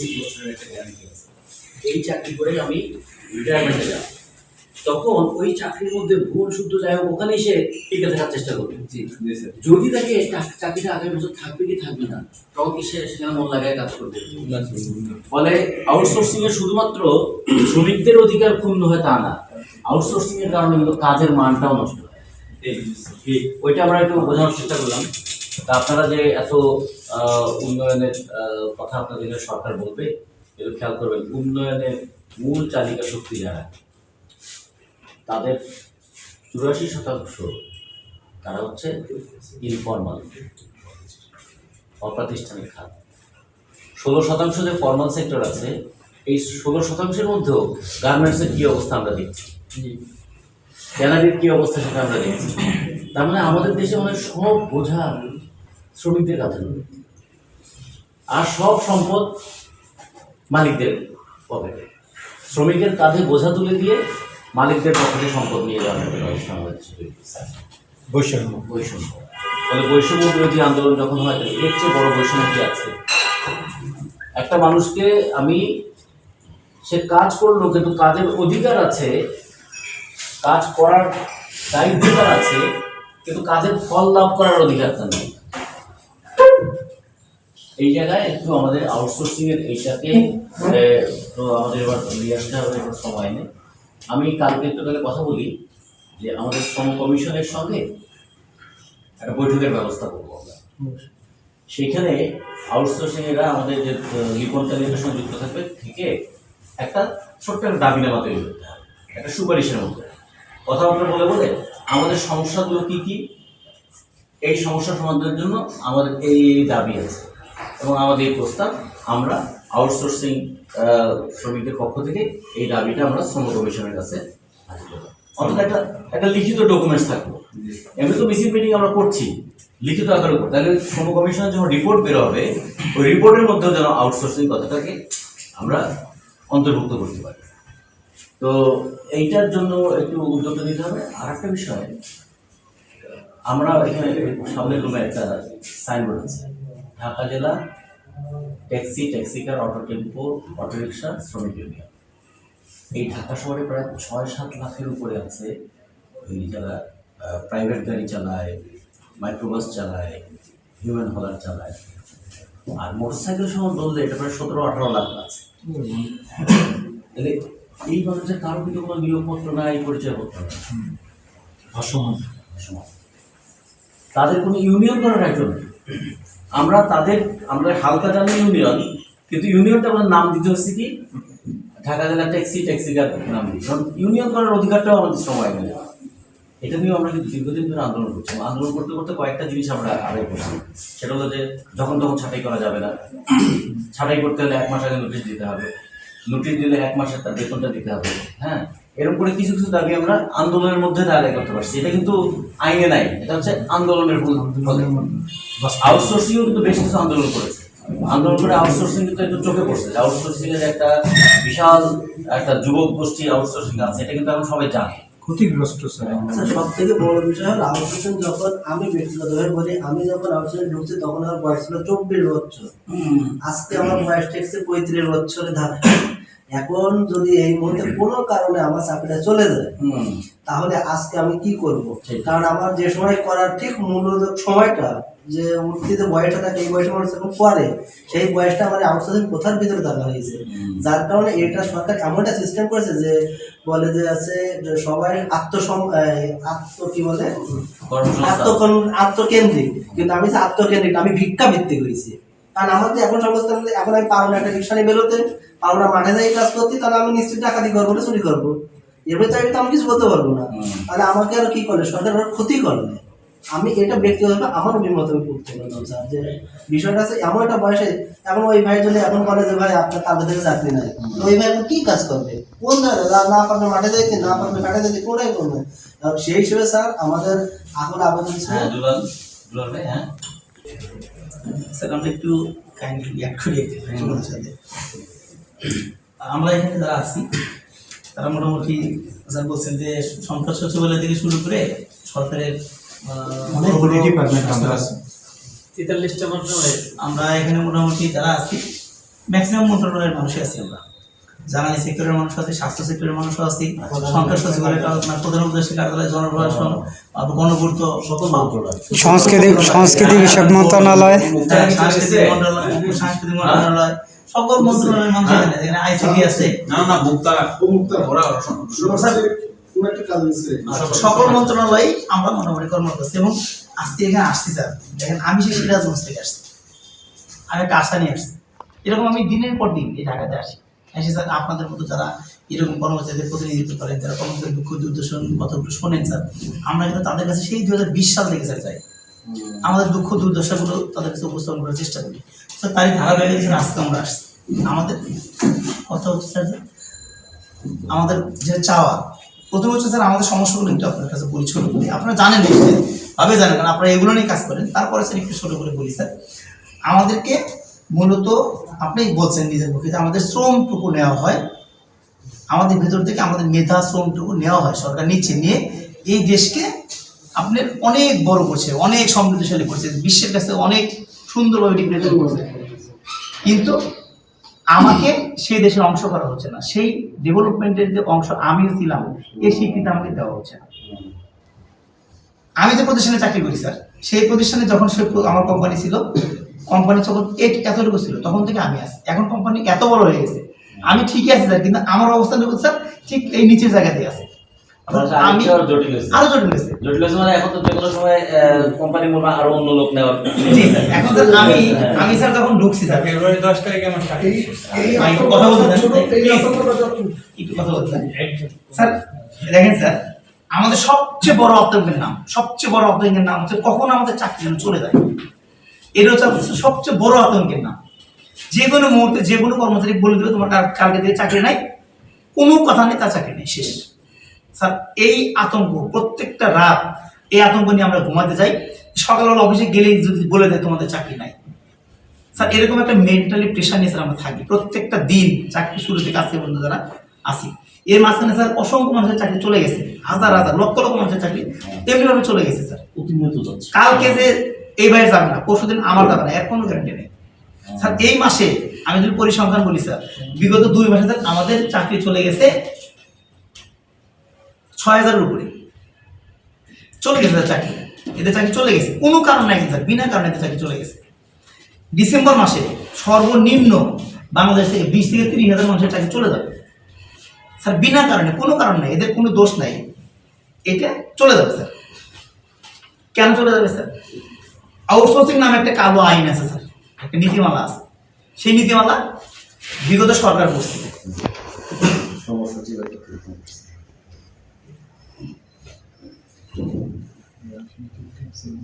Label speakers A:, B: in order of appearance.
A: পঁচিশ বছরের একটা গ্যারান্টি আছে। এই চাকরি করে আমি রিটায়ারমেন্টে যাব। তখন ওই চাকরির মধ্যে ভুল শুদ্ধ যাই হোক ওখানে সে টিকে থাকার চেষ্টা করবে। যদি তাকে চাকরিটা আগামী বছর থাকবে কি থাকবে না তখন কি সে সেখানে মন লাগায় কাজ করবে। ফলে আউটসোর্সিং এ শুধুমাত্র শ্রমিকদের অধিকার ক্ষুণ্ণ হয় তা না আউটসোর্সিং এর কারণে কিন্তু কাজের মানটাও নষ্ট হয়। ঠিক ওইটা আমরা একটু বোঝানোর চেষ্টা করলাম। তা আপনারা যে এত উন্নয়নের কথা আপনাদের সরকার বলবে। একটু খেয়াল করবেন উন্নয়নের মূল চালিকা শক্তি যারা তাদের চুরাশি শতাংশ তারা হচ্ছে ইনফর্মাল অপ্রাতিষ্ঠানিক খাত। ষোলো শতাংশ যে ফর্মাল সেক্টর আছে এই ষোলো শতাংশের মধ্যেও গার্মেন্টসের কী অবস্থা আমরা দেখছি? ট্যানারির কী অবস্থা সেটা আমরা দেখছি। তার মানে আমাদের দেশে মানে সব বোঝা শ্রমিকদের কাছে। আর সব সম্পদ মালিকদের পকেটে। শ্রমিকের কাঁধে বোঝা তুলে দিয়ে মালিকদের পকেটে সম্পদ নিয়ে হয়েছে।
B: বৈষম্য।
A: বৈষম্য। ফলে বৈষম্য বিরোধী আন্দোলন যখন হয় তাহলে এর চেয়ে বড় বৈষম্য কি আছে? একটা মানুষকে আমি সে কাজ করল কিন্তু কাজের অধিকার আছে কাজ করার দায়িত্বকার আছে কিন্তু কাজের ফল লাভ করার অধিকার তার নেই। এই জায়গায় একটু আমাদের আউটসোর্সিং এর এইটাকে এ, তো আমাদের এবার নিয়ে আসতে হবে একটু সময় নেই। আমি কালকে একটু তাহলে কথা বলি যে আমাদের শ্রম কমিশনের সঙ্গে একটা বৈঠকের ব্যবস্থা করব আমরা। সেইখানে আউটসোর্সিং এরা আমাদের যে লিপন তালিকার সঙ্গে যুক্ত থাকবে থেকে একটা ছোট্ট একটা দাবিনামা তৈরি করতে হবে একটা সুপারিশের মধ্যে। কথা কথাবার্তা বলে বলে আমাদের সমস্যাগুলো কি কি? এই সমস্যা সমাধানের জন্য আমাদের এই দাবি আছে। এবং আমাদের এই প্রস্তাব আমরা আউটসোর্সিং শ্রমিকদের পক্ষ থেকে এই দাবিটা আমরা শ্রম কমিশনের কাছে অন্তত একটা একটা লিখিত ডকুমেন্টস থাকব এমনি তো মিছিল মিটিং আমরা করছি, লিখিত আকারে করব তাহলে শ্রম কমিশনের যখন রিপোর্ট বের হবে, ওই রিপোর্টের মধ্যেও যেন আউটসোর্সিং কথাটাকে আমরা অন্তর্ভুক্ত করতে পারি। তো এইটার জন্য একটু উদ্যোগ নিতে হবে। আর একটা বিষয়, আমরা এখানে সামনের রুমে একটা সাইনবোর্ড আছে। ঢাকা জেলা taxi taxi car auto tempo auto rickshaw শ্রমিক ইউনিয়ন। এই ঢাকা শহরে প্রায় ছয় সাত লাখের উপরে আছে যারা প্রাইভেট গাড়ি চালায় মাইক্রোবাস চালায় হিউম্যান হলার চালায়। আর মোটরসাইকেল সহ বললে এটা প্রায় সতেরো আঠারো লাখ আছে। তাহলে এই মানুষের কারও কিন্তু কোনো নিয়োগপত্র নাই পরিচয়পত্র নাই?
B: অসমান।
A: তাদের কোনো ইউনিয়ন করার একজন নেই। আমরা তাদের, আমরা হালকা জানি ইউনিয়ন কিন্তু ইউনিয়নটা আমরা নাম দিতে হচ্ছে কি? ঢাকা জেলা ট্যাক্সি ট্যাক্সিকার নাম দিই কারণ ইউনিয়ন করার অধিকারটাও আমাদের সময় নেই। এটা নিয়েও আমরা কিন্তু দীর্ঘদিন ধরে আন্দোলন করছি। আন্দোলন করতে করতে কয়েকটা জিনিস আমরা আদায় করছি। সেটা হলো যে, যখন তখন ছাঁটাই করা যাবে না। ছাঁটাই করতে হলে এক মাস আগে নোটিশ দিতে হবে। নোটিশ দিলে এক মাসের তার বেতনটা দিতে হবে। হ্যাঁ? এরকম করে কিছু কিছু দাবি আমরা আন্দোলনের মধ্যে দাঁড়িয়ে করতে পারছি। এটা কিন্তু আইনে নাই। এটা হচ্ছে আন্দোলনের আউটসোর্সিংও কিন্তু বেশ কিছু আন্দোলন করেছে। আন্দোলন করে আউটসোর্সিং কিন্তু একটু চোখে পড়ছে। যে আউটসোর্সিং এর একটা বিশাল একটা যুবক গোষ্ঠী আউটসোর্সিং আছে। এটা কিন্তু এখন সবাই জানে।
B: ক্ষতিগ্রস্ত স্যার
C: সব থেকে বড় বিষয় হলো আউটসোর্সিং যখন আমি ব্যক্তিগতভাবে বলি আমি যখন আউটসোর্সিং ঢুকছি তখন আমার বয়স ছিল চব্বিশ বছর। আজকে আমার বয়স ঠেকছে পঁয়ত্রিশ বছরে ধারে। এখন যদি এই মুহূর্তে কোনো কারণে আমার চাকরিটা চলে যায় তাহলে আজকে আমি কি করব? কারণ আমার যে সময় করার ঠিক মূলত সময়টা যে উঠতে বয়সটা থাকে এই বয়সে মানুষ যখন করে সেই বয়সটা আমার আউটসোর্সিং কোথার ভিতরে দেখা হয়েছে। যার কারণে এটা সরকার এমন একটা সিস্টেম করেছে যে বলে যে আছে সবাই আত্মসম আত্ম কি বলে? আত্মকন আত্মকেন্দ্রিক। কিন্তু আমি আত্মকেন্দ্রিক আমি ভিক্ষা ভিত্তি হয়েছি। কারণ আমার তো এখন সমস্ত এখন আমি পাওনা একটা রিক্সা নিয়ে বেরোতে পাওনা মাঠে যাই কাজ করতে তাহলে আমি নিশ্চিত ডাকাতি করব না চুরি করব। এবার তো আমি তো আমি কিছু করতে পারব না। তাহলে আমাকে আর কি করে সরকার ক্ষতি করে না। আমি এটা ব্যক্তিগতভাবে আমার অভিমত আমি করতে পারলাম স্যার যে বিষয়টা আছে এমন একটা বয়সে এখন ওই ভাই যদি এখন বলে যে ভাই আপনার কালকে থেকে চাকরি নাই। ওই ভাই এখন কি কাজ করবে? কোন না- পারবে মাঠে যাইতে না পারবে ঘাটে যাইতে কোনটাই করবে? সেই হিসেবে স্যার আমাদের এখন আবেদন
A: হ্যাঁ ভাই হ্যাঁ।
D: স্যার আমরা একটু কাইন্ডলি অ্যাড করি একটু সাথে আমরা এখানে যারা আছি তারা মোটামুটি স্যার বলছেন যে সংখ্যা সচিবালয় থেকে শুরু করে সরকারের
B: অনেকগুলি আমরা
D: এখানে মোটামুটি যারা আছি ম্যাক্সিমাম মন্ত্রণালয়ের মানুষই আছি আমরা। জ্বালানি সেক্টরের মানুষ আছে স্বাস্থ্য সেক্টরের মানুষ আছি সরকার সচিবালয় প্রধান উপদেষ্টা কার্যালয় জনপ্রশাসন গণপূর্ত
E: সংস্কৃতি সংস্কৃতি বিষয়ক মন্ত্রণালয়।
D: সাংস্কৃতিক মন্ত্রণালয় সাংস্কৃতিক মন্ত্রণালয় সকল মন্ত্রণালয়ের মানুষ আইসিটি আছে।
F: না না মুক্তা ওরা
D: সকল মন্ত্রণালয়ে আমরা মোটামুটি কর্ম করছি এবং আজকে এখানে আসছি স্যার। দেখেন আমি সেই সিরাজগঞ্জ থেকে আসছি। আমি একটা আশা নিয়ে আসছি। এরকম আমি দিনের পর দিন এই ঢাকাতে আসি। এসে স্যার আপনাদের মতো যারা এরকম কর্মচারীদের প্রতিনিধিত্ব করেন যারা কর্মচারী দুঃখ দুর্দশা কথাগুলো শোনেন স্যার আমরা কিন্তু তাদের কাছে সেই দুই হাজার বিশ সাল থেকে স্যার যাই আমাদের দুঃখ দুর্দশাগুলো তাদের কাছে উপস্থাপন করার চেষ্টা করি। স্যার তারই ধারাবাহিক আজকে আমরা আসছি। আমাদের কথা হচ্ছে স্যার যে আমাদের যে চাওয়া প্রথম হচ্ছে, স্যার, আমাদের সমস্যাগুলো একটু আপনার কাছে বলি, ছোট করি। আপনারা জানেন ভাবে জানেন, কারণ আপনারা এগুলো নিয়ে কাজ করেন। তারপরে, স্যার, একটু ছোটো করে বলি, স্যার, আমাদেরকে মূলত আপনি বলছেন নিজের মুখে যে আমাদের শ্রমটুকু নেওয়া হয়, আমাদের ভেতর থেকে আমাদের মেধা শ্রমটুকু নেওয়া হয়, সরকার নিচ্ছে নিয়ে এই দেশকে আপনার অনেক বড় করছে, অনেক সমৃদ্ধশালী করছে, বিশ্বের কাছে অনেক সুন্দরভাবে রিপ্রেজেন্ট করছে। কিন্তু আমাকে সেই দেশের অংশ করা হচ্ছে না। সেই ডেভেলপমেন্টের যে অংশ আমি ছিলাম এই স্বীকৃতি আমাকে দেওয়া হচ্ছে না। আমি যে প্রতিষ্ঠানে চাকরি করি, স্যার, সেই প্রতিষ্ঠানে যখন সে আমার কোম্পানি ছিল কোম্পানি যখন এতটুকু ছিল, তখন থেকে আমি আছি। এখন কোম্পানি এত বড় হয়ে গেছে। আমি ঠিকই আছি, স্যার, কিন্তু আমার অবস্থান স্যার, ঠিক এই নিচের জায়গাতেই আছে। আমি
A: জটিল
D: আরও জটিল হয়েছে।
A: জটিল হয়েছে মানে এখন তো যে কোনো সময় কোম্পানি মনে হয় আরও অন্য লোক নেওয়ার
D: জি স্যার। এখন স্যার আমি আমি স্যার যখন ঢুকছি স্যার
B: ফেব্রুয়ারি দশ তারিখে আমার
D: আমি কথা বলতে একটু কথা বলতে স্যার দেখেন স্যার আমাদের সবচেয়ে বড় আতঙ্কের নাম সবচেয়ে বড় আতঙ্কের নাম হচ্ছে কখন আমাদের চাকরি যেন চলে যায়। এটা হচ্ছে সবচেয়ে বড় আতঙ্কের নাম। যে কোনো মুহূর্তে যে কোনো কর্মচারী বলে দেবে তোমার কাল- কালকে থেকে চাকরি নাই। কোনো কথা নেই তার চাকরি নেই শেষ। স্যার এই আতঙ্ক প্রত্যেকটা রাত এই আতঙ্ক নিয়ে আমরা ঘুমাতে যাই। সকালবেলা অফিসে গেলেই যদি বলে দেয় তোমাদের চাকরি নাই। স্যার এরকম একটা মেন্টালি প্রেশার নিয়ে স্যার আমরা থাকি। প্রত্যেকটা দিন চাকরি শুরু থেকে আজকে পর্যন্ত যারা আসি এর মাঝখানে স্যার অসংখ্য মানুষের চাকরি চলে গেছে। হাজার হাজার লক্ষ লক্ষ মানুষের চাকরি এমনিভাবে চলে গেছে স্যার। কালকে যে এই বাইরে যাবে না পরশু দিন আমার যাবে না এর কোনো গ্যারান্টি নেই। স্যার এই মাসে আমি যদি পরিসংখ্যান বলি স্যার বিগত দুই মাসে স্যার আমাদের চাকরি চলে গেছে ছয় হাজারের উপরে। চলে গেছে স্যার চাকরি। এদের চাকরি চলে গেছে। কোনো কারণ নাই স্যার বিনা কারণে এদের চাকরি চলে গেছে। ডিসেম্বর মাসে সর্বনিম্ন বাংলাদেশ থেকে বিশ থেকে তিরিশ হাজার মানুষের চাকরি চলে যাবে। স্যার, বিনা কারণে, কোনো কারণ নাই, এদের কোনো দোষ নাই। এটা চলে যাবে, স্যার। কেন চলে যাবে, স্যার? আউটসোর্সিং নামে একটা কালো আইন আছে, স্যার। একটা নীতিমালা আছে। সেই নীতিমালা বিগত সরকার করছে।
A: সমস্যা ছিল